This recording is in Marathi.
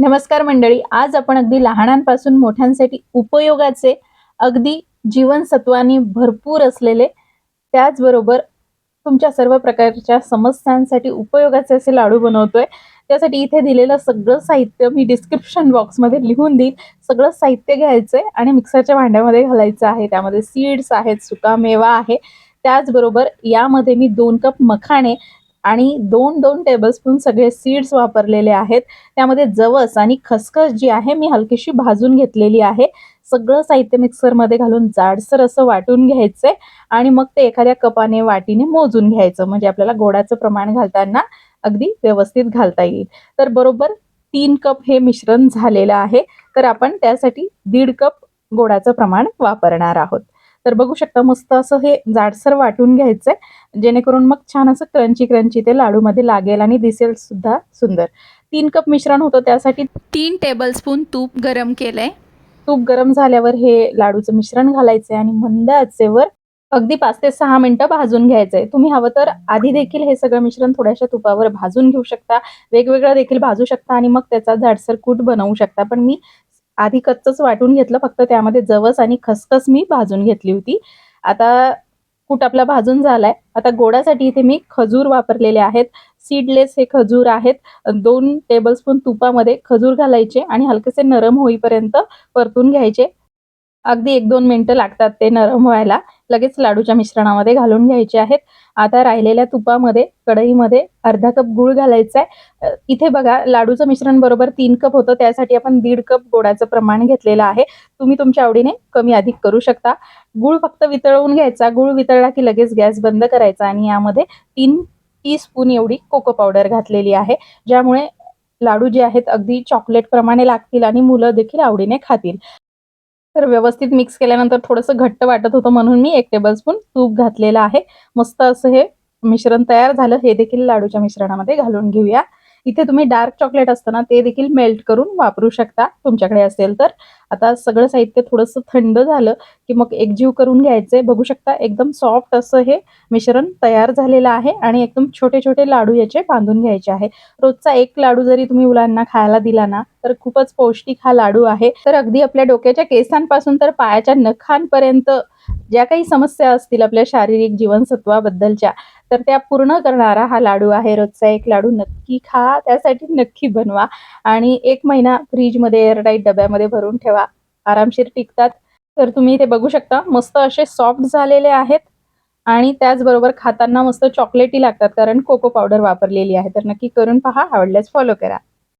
नमस्कार मंडळी आज आपण अगदी लहानांपासून मोठ्यांसाठी उपयोगाचे अगदी जीवनसत्वाने भरपूर असलेले त्याचबरोबर तुमच्या सर्व प्रकारच्या समस्यांसाठी उपयोगाचे असे लाडू बनवतोय. त्यासाठी इथे दिलेलं सगळं साहित्य मी डिस्क्रिप्शन बॉक्समध्ये लिहून देईन. सगळं साहित्य घ्यायचं आहे आणि मिक्सरच्या भांड्यामध्ये घालायचं आहे. त्यामध्ये सीड्स आहेत सुका मेवा आहे. त्याचबरोबर यामध्ये मी दोन कप मखाणे आणि दोन दोन टेबलस्पून सगळे सीड्स वापरलेले आहेत. त्यामध्ये जवस आणि खसखस जी आहे मी हलकीशी भाजून घेतलेली आहे. सगळं साहित्य मिक्सरमध्ये घालून जाडसर असं वाटून घ्यायचंय आणि मग ते एखाद्या कपाने वाटीने मोजून घ्यायचं. म्हणजे आपल्याला गोडाचं प्रमाण घालताना अगदी व्यवस्थित घालता येईल. तर बरोबर तीन कप हे मिश्रण झालेलं आहे. तर आपण त्यासाठी दीड कप गोडाचं प्रमाण वापरणार आहोत. तर बघू शकता मस्त असं हे जाडसर वाटून घ्यायचंय. जेणेकरून मग छान असं क्रंची क्रंची ते लाडूमध्ये लागेल आणि दिसेल सुद्धा सुंदर. तीन कप मिश्रण होतं त्यासाठी तीन टेबलस्पून तूप गरम केलंय. तूप गरम झाल्यावर हे लाडूचं मिश्रण घालायचंय आणि मंद आचेवर अगदी पाच ते सहा मिनिटं भाजून घ्यायचंय. तुम्ही हवं तर आधी देखील हे सगळं मिश्रण थोड्याशा तुपावर भाजून घेऊ शकता. वेगवेगळं देखील भाजू शकता आणि मग त्याचा जाडसर कूट बनवू शकता. पण मी आधी कच्चच वाटून घेतलं फक्त त्यामध्ये जवस आणि खसखस मी भाजून घेतली होती. आता कूट आपला भाजून झालाय. आता गोडासाठी इथे मी खजूर वापरलेले आहेत. सीडलेस हे खजूर आहेत. दोन टेबलस्पून तुपामध्ये खजूर घालायचे आणि हलकेसे नरम होईपर्यंत परतून घ्यायचे. अगदी एक दोन मिनटं लागतात ते नरम व्हायला. लगेच लाडूच्या मिश्रणामध्ये घालून घ्यायचे आहेत. आता राहिलेल्या तुपामध्ये कढईमध्ये अर्धा कप गूळ घालायचा आहे इथे बघा लाडूचं मिश्रण बरोबर तीन कप होतं. त्यासाठी आपण दीड कप गोडाचं प्रमाण घेतलेलं आहे. तुम्ही तुमच्या आवडीने कमी अधिक करू शकता. गूळ फक्त वितळवून घ्यायचा. गूळ वितळला की लगेच गॅस बंद करायचा आणि यामध्ये तीन टी स्पून एवढी कोको पावडर घातलेली आहे. ज्यामुळे लाडू जे आहेत अगदी चॉकलेट प्रमाणे लागतील आणि मुलं देखील आवडीने खातील. तर व्यवस्थित मिक्स केल्यानंतर थोडंसं घट्ट वाटत होतं म्हणून मी एक टेबलस्पून तूप घातलेलं आहे. मस्त असं हे मिश्रण तयार झालं. हे देखील लाडूच्या मिश्रणामध्ये घालून घेऊया. इथे तुम्ही डार्क चॉकलेट असतं ना ते देखील मेल्ट करून वापरू शकता. तुमच्याकडे असेल तर. आता सगळं साहित्य थोडंसं थंड झालं की मग एकजीव करून घ्यायचंय. बघू शकता एकदम सॉफ्ट असं हे मिश्रण तयार झालेलं आहे आणि एकदम छोटे छोटे लाडू याचे बांधून घ्यायचे आहे. रोजचा एक लाडू जरी तुम्ही मुलांना खायला दिला ना तर खूपच पौष्टिक हा लाडू आहे. तर अगदी आपल्या डोक्याच्या केसांपासून तर पायाच्या नखांपर्यंत ज्या काही समस्या असतील आपल्या शारीरिक जीवनसत्वाबद्दलच्या तर त्या पूर्ण करणारा हा लाडू आहे. रोजचा एक लाडू नक्की खा त्यासाठी नक्की बनवा आणि एक महिना फ्रीजमध्ये एअरटाईट डब्यामध्ये भरून ठेवा. आरामशीर टिकतात. तर तुम्ही ते बघू शकता मस्त असे सॉफ्ट झालेले आहेत. आणि त्याचबरोबर खाताना मस्त चॉकलेटी लागतात कारण कोको पावडर वापरलेली आहे. तर नक्की करून पहा आवडल्यास फॉलो करा.